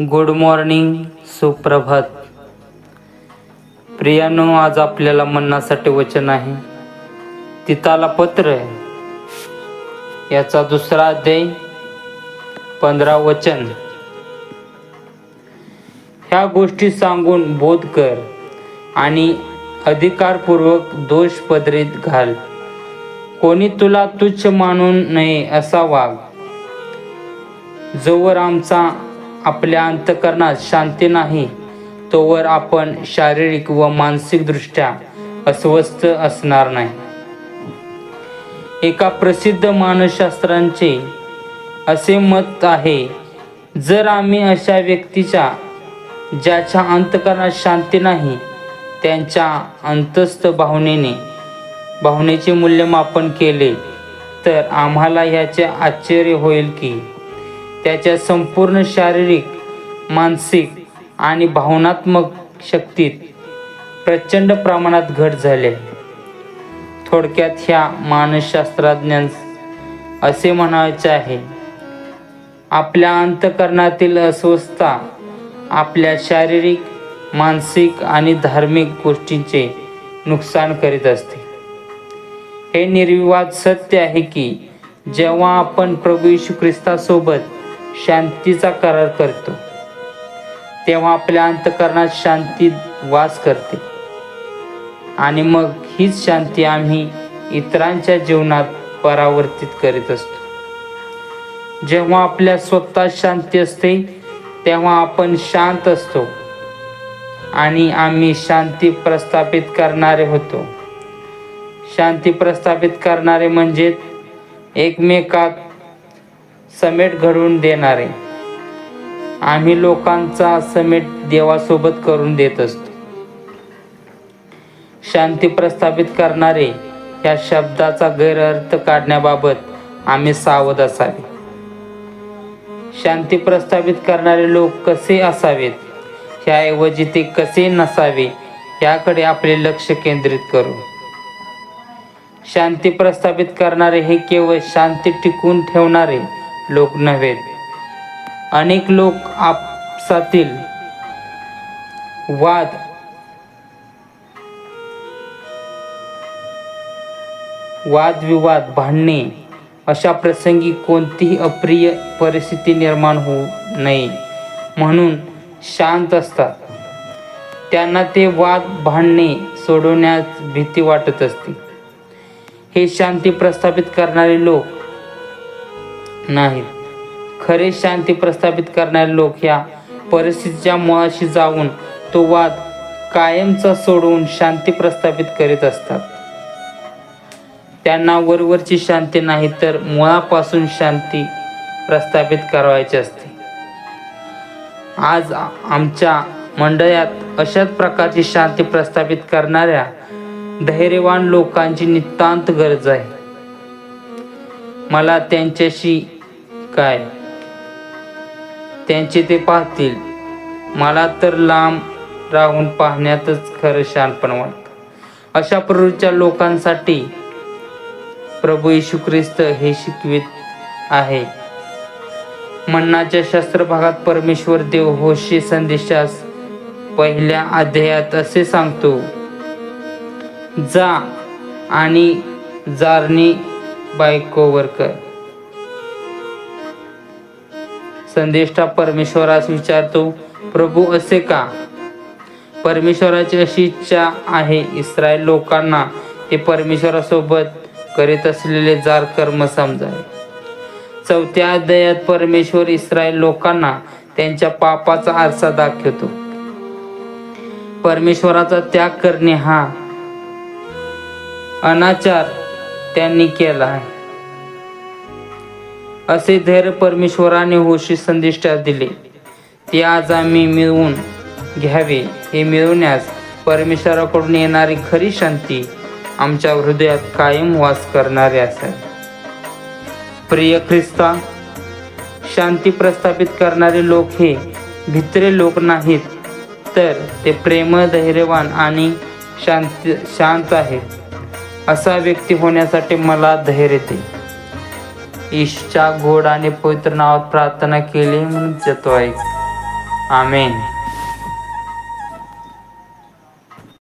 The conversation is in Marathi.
गुड मॉर्निंग सुप्रभात. प्रियानो आज आपल्याला म्हणण्यासाठी वचन आहे. तिताला पत्र आहे. याचा दुसरा अध्याय पंधरा वचन. ह्या गोष्टी सांगून बोध कर आणि अधिकारपूर्वक दोष पदरीत घाल. कोणी तुला तुच्छ मानून नये असा वाघ जोवर आमचा आपल्या अंतकरणात शांती नाही तोवर आपण शारीरिक व मानसिक दृष्ट्या अस्वस्थ असणार नाही. एका प्रसिद्ध मानसशास्त्रांचे असे मत आहे जर आम्ही अशा व्यक्तीच्या ज्याच्या अंतकरणात शांती नाही त्यांच्या अंतस्थ भावनेने भावनेचे मूल्यमापन केले तर आम्हाला याचे आश्चर्य होईल की त्याच्या संपूर्ण शारीरिक मानसिक आणि भावनात्मक शक्तीत प्रचंड प्रमाणात घट झाले. थोडक्यात ह्या मानसशास्त्रज्ञांस असे म्हणायचे आहे आपल्या अंतकरणातील अस्वस्थता आपल्या शारीरिक मानसिक आणि धार्मिक गोष्टींचे नुकसान करीत असते. हे निर्विवाद सत्य आहे की जेव्हा आपण प्रभू येशू ख्रिस्तासोबत शांतीचा करार करतो. तेव्हा आपल्या अंतकरणात शांती वास करते. आणि मग हीच शांती आम्ही इतरांच्या जीवनात परावर्तित करीत असतो. जेव्हा आपल्या स्वतः शांती असते तेव्हा आपण शांत असतो. आणि आम्ही शांती प्रस्थापित करणारे होतो. शांती प्रस्थापित करणारे म्हणजे एकमेकात समेट घडवून देणारे. आम्ही लोकांचा समेट देवासोबत करून देत असतो. शांती प्रस्थापित करणारे या शब्दाचा गैरअर्थ काढण्याबाबत आम्ही सावध असावे. शांती प्रस्थापित करणारे लोक कसे असावेत? ह्याऐवजी ते कसे नसावे? याकडे आपले लक्ष केंद्रित करू. शांती प्रस्थापित करणारे हे केवळ शांती टिकून ठेवणारे लोक नव्हेत अनेक लोक आपसातील वाद वादविवाद भांडणे अशा प्रसंगी कोणतीही अप्रिय परिस्थिती निर्माण होऊ नये म्हणून शांत असतात. त्यांना ते वाद भांडणे सोडवण्यास भीती वाटत असते. हे शांती प्रस्थापित करणारे लोक नाहीत. खरे शांती प्रस्थापित करणारे लोक ह्या परिस्थितीच्या मुळाशी जाऊन तो वाद कायमचा सोडवून शांती प्रस्थापित करीत असतात. त्यांना वरवरची शांती नाही तर मुळापासून शांती प्रस्थापित करावायची असते. आज आमच्या मंडळात अशाच प्रकारची शांती प्रस्थापित करणाऱ्या धैर्यवान लोकांची नितांत गरज आहे. मला त्यांच्याशी काय? त्यांचे ते पाहतील. मला तर लांब राहून पाहण्यातच खरं शानपण वाटतं. अशा प्रवृत्तीच्या लोकांसाठी प्रभू येशू ख्रिस्त हे शिकवित आहे. मन्नाच्या शास्त्र भागात परमेश्वर देव होशी संदेशास पहिल्या अध्यायात असे सांगतो जा आणि जारणी बायकोवर कर. संदेष्टा परमेश्वरास विचारतो प्रभू असे का? परमेश्वराची अशी इच्छा आहे इस्रायल लोकांना ते परमेश्वरासोबत करीत असलेले जार कर्म समजावे. चौथ्या अध्यायात परमेश्वर इस्रायल लोकांना त्यांच्या पापाचा आरसा दाखवतो. परमेश्वराचा त्याग करणे हा अनाचार त्यांनी केला आहे. असे धैर्य परमेश्वराने होशी संदिष्टात दिले. ते आज आम्ही मिळवून घ्यावे हे मिळवण्यास परमेश्वराकडून येणारी खरी शांती आमच्या हृदयात कायम वास करणारे असावे प्रिय ख्रिस्ता शांती प्रस्थापित करणारे लोक हे भित्रे लोक नाहीत तर ते प्रेम धैर्यवान आणि शांत शांत आहेत. असा व्यक्ती होण्यासाठी मला धैर्य येते ईशच्या गोड आणि पवित्र नावात प्रार्थना केली म्हणून जातो आहे आमेन.